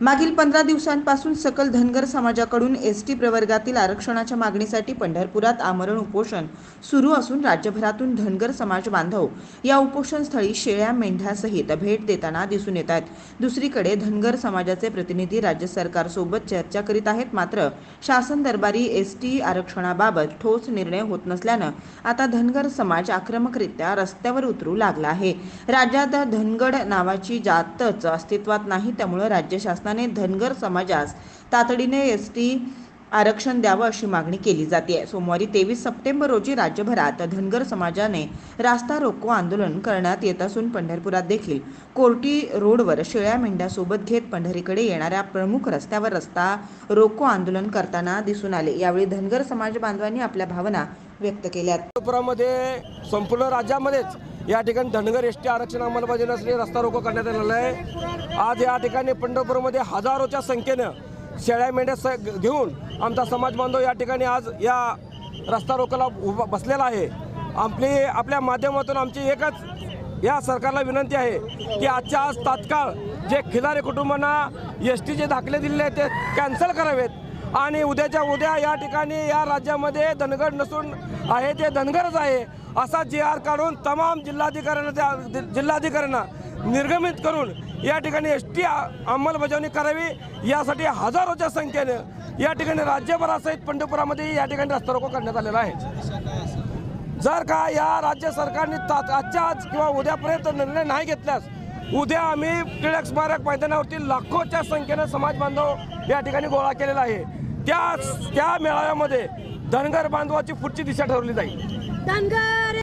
मागील पंधरा दिवसांपासून सकल धनगर समाजाकडून एस टी प्रवर्गातील आरक्षणाच्या मागणीसाठी पंढरपुरात आमरण उपोषण सुरू असून राज्यभरातून धनगर समाज बांधव या उपोषणस्थळी शेळ्या मेंढ्यासहित भेट देताना दिसून येत आहेत. दुसरीकडे धनगर समाजाचे प्रतिनिधी राज्य सरकारसोबत चर्चा करीत आहेत मात्र शासन दरबारी एस टी आरक्षणाबाबत ठोस निर्णय होत नसल्यानं आता धनगर समाज आक्रमकरित्या रस्त्यावर उतरू लागला आहे. राज्यात धनगड नावाची जातच अस्तित्वात नाही त्यामुळे राज्य शासनाने धनगर समाजास तातडीने एस टी आरक्षण द्यावं अशी मागणी केली जाते सोमवारी तेवीस सप्टेंबर रोजी राज्यभरात धनगर समाजाने रास्ता रोको आंदोलन करण्यात येत असून पंढरपुरात देखील कोर्टी रोडवर शेळ्या मेंढ्यासोबत घेत पंढरीकडे येणाऱ्या प्रमुख रस्त्यावर रस्ता रोको आंदोलन करताना दिसून आले. यावेळी धनगर समाज बांधवांनी आपल्या भावना व्यक्त केल्या संपूर्ण राज्यामध्येच या ठिकाणी धनगर एस टी आरक्षण अंमलबजावणी रस्ता रोको करण्यात आलेला आहे. आज या ठिकाणी पंढरपूरमध्ये हजारोच्या संख्येनं शेळ्या मेंढ्या स घेऊन आमचा समाज बांधव या ठिकाणी आज या रस्ता रोकोला उभा बसलेला आहे. आपली आपल्या माध्यमातून आमची एकच या सरकारला विनंती आहे की आजच्या आज तात्काळ जे खिलारे कुटुंबांना एस टीचे दाखले दिलेले आहेत ते कॅन्सल करावेत. आणि उद्याच्या उद्या या ठिकाणी या राज्यामध्ये धनगर नसून आहे ते धनगरच आहे असा जी आर काढून तमाम जिल्हाधिकाऱ्यांना त्या जिल्हाधिकाऱ्यांना निर्गमित करून या ठिकाणी एस टी अंमलबजावणी करावी यासाठी हजारोच्या संख्येनं या ठिकाणी राज्यभरासहित पंढरपुरामध्ये या ठिकाणी रस्ता रोको करण्यात आलेला आहे. जर का या राज्य सरकारने ता- आजच्या आज किंवा उद्यापर्यंत निर्णय नाही घेतल्यास उद्या आम्ही टिळक स्मारक मैदानावरती लाखोच्या संख्येनं समाज बांधव या ठिकाणी गोळा केलेला आहे. त्या त्या मेळाव्यामध्ये धनगर बांधवाची पुढची दिशा ठरवली जाईल.